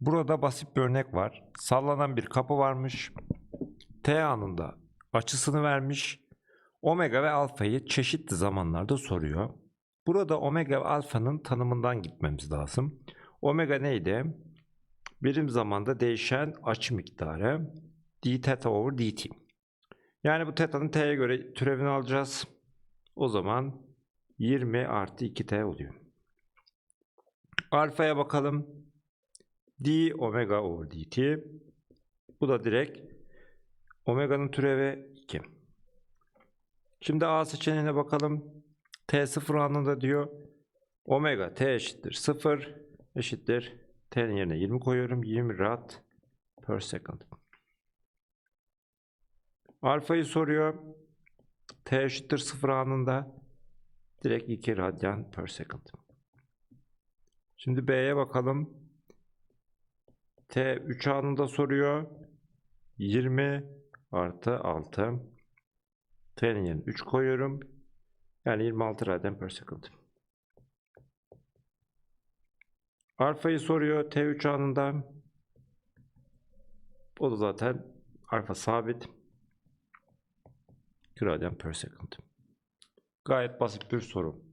Burada basit bir örnek var. Sallanan bir kapı varmış. T anında açısını vermiş. Omega ve alfayı çeşitli zamanlarda soruyor. Burada omega ve alfanın tanımından gitmemiz lazım. Omega neydi? Birim zamanda değişen açı miktarı d theta over dt. Yani bu teta'nın t'ye göre türevini alacağız. O zaman 20 artı 2t oluyor. Alfaya bakalım. D omega over dt. Bu da direkt omega'nın türevi 2. Şimdi A seçeneğine bakalım. T sıfır anında diyor. Omega T eşittir 0 eşittir. T'nin yerine 20 koyuyorum. 20 rad per second. Alfayı soruyor. T eşittir 0 anında. Direkt 2 radyan per second. Şimdi B'ye bakalım. T 3 anında soruyor. 20 artı 6. T'nin yerine 3 koyuyorum. Yani 26 radyan per second. Alfayı soruyor T3 anında. O da zaten alfa sabit. 2 radyan per second. Gayet basit bir soru.